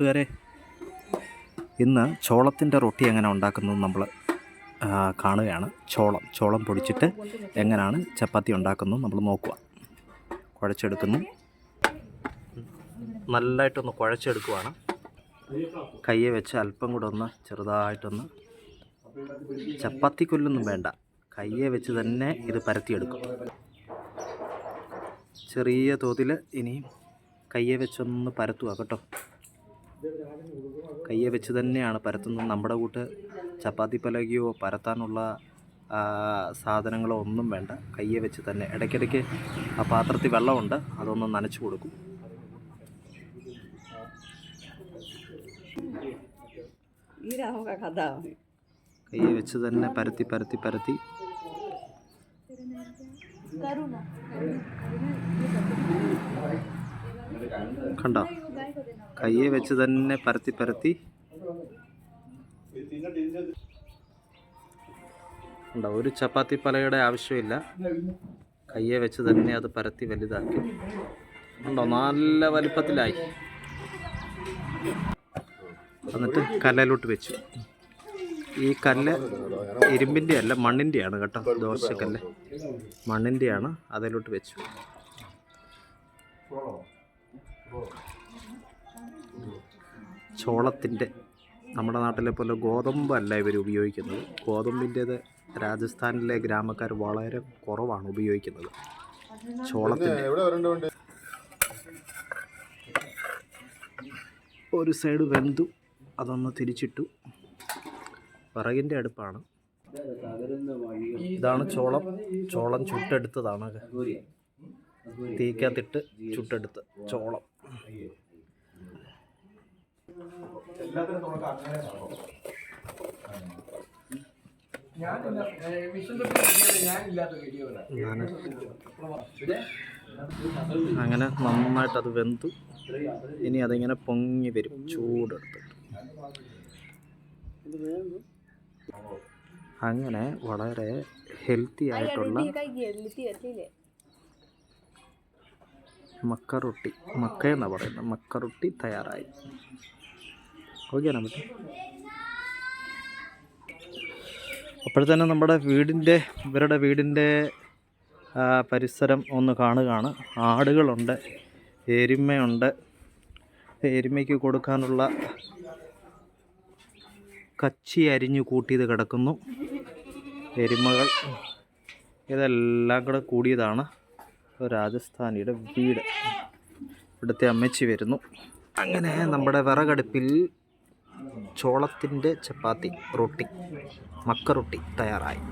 കൂട്ടുകാരെ ഇന്ന് ചോളത്തിന്റെ റൊട്ടി എങ്ങനെ ഉണ്ടാക്കുന്നത് നമ്മൾ കാണുകയാണ്. ചോളം ചോളം പൊടിച്ചിട്ട് എങ്ങനെയാണ് ചപ്പാത്തി ഉണ്ടാക്കുന്നത് നമ്മൾ നോക്കുക. കുഴച്ചെടുക്കുന്നു. നല്ലതായിട്ടൊന്ന് കുഴച്ചെടുക്കുവാണ്. കയ്യെ വെച്ച് അല്പം കൂടെ ഒന്ന് ചെറുതായിട്ടൊന്ന് ചപ്പാത്തിക്കൊല്ലൊന്നും വേണ്ട. കയ്യെ വെച്ച് തന്നെ ഇത് പരത്തിയെടുക്കും. ചെറിയ തോതിൽ ഇനിയും കയ്യെ വെച്ചൊന്ന് പരത്തുക കേട്ടോ. കയ്യെ വെച്ച് തന്നെയാണ് പരത്തുന്നത്. നമ്മുടെ കൂട്ട് ചപ്പാത്തി പലകിയോ പരത്താനുള്ള സാധനങ്ങളോ ഒന്നും വേണ്ട. കയ്യെ വെച്ച് തന്നെ. ഇടയ്ക്കിടയ്ക്ക് ആ പാത്രത്തിൽ വെള്ളമുണ്ട്. അതൊന്ന് നനച്ചു കൊടുക്കും. കയ്യെ വെച്ച് തന്നെ പരത്തി പരത്തി പരത്തി. കണ്ട? കയ്യെ വെച്ച് തന്നെ പരത്തി പരത്തി. ഉണ്ടോ ഒരു ചപ്പാത്തി പലയുടെ ആവശ്യമില്ല. കയ്യെ വെച്ച് തന്നെ അത് പരത്തി വലുതാക്കി. ഉണ്ടോ നല്ല വലിപ്പത്തിലായി. എന്നിട്ട് കല്ലിലോട്ട് വെച്ചു. ഈ കല്ല് ഇരുമ്പിന്റെ അല്ല മണ്ണിന്റെയാണ് കേട്ടോ ദോശക്കല്ല്. മണ്ണിന്റെയാണ് അതിലോട്ട് വെച്ചു. ചോളത്തിന്റെ നമ്മുടെ നാട്ടിലെ പോലെ ഗോതമ്പല്ല ഇവർ ഉപയോഗിക്കുന്നത്. ഗോതമ്പിന്റേത് രാജസ്ഥാനിലെ ഗ്രാമക്കാർ വളരെ കുറവാണ് ഉപയോഗിക്കുന്നത്. ചോളത്തിന്റെ ഒരു സൈഡ് വെന്തു. അതൊന്ന് തിരിച്ചിട്ടു. വിറകിന്റെ അടുപ്പാണ്. ഇതാണ് ചോളം. ചോളം ചുട്ടെടുത്തതാണ്. തീക്കകത്തിട്ട് ചുട്ടെടുത്ത് ചോളം. ഞാൻ അങ്ങനെ നന്നായിട്ട് അത് വെന്തു. ഇനി അതിങ്ങനെ പൊങ്ങി വരും ചൂടെടുത്തിട്ട്. അങ്ങനെ വളരെ ഹെൽത്തി ആയിട്ടുള്ള മക്കറൊട്ടി മക്ക എന്നാണ് പറയുന്നത് മക്കറൊട്ടി തയ്യാറായി. ഓക്കെ നമുക്ക് അപ്പോഴത്തന്നെ നമ്മുടെ വീടിന്റെ ഇവരുടെ വീടിന്റെ പരിസരം ഒന്ന് കാണുകയാണ്. ആടുകളുണ്ട് എരുമയുണ്ട്. എരുമയ്ക്ക് കൊടുക്കാനുള്ള കച്ചി അരിഞ്ഞു കൂട്ടിയത് കിടക്കുന്നു. എരുമകൾ ഇതെല്ലാം കൂടെ കൂടിയതാണ്. രാജസ്ഥാനിയുടെ വീട്. ഇവിടുത്തെ അമ്മച്ചി വരുന്നു. അങ്ങനെ നമ്മുടെ വിറകടുപ്പിൽ ചോളത്തിന്റെ ചപ്പാത്തി റൊട്ടി മക്ക റൊട്ടി തയ്യാറായി.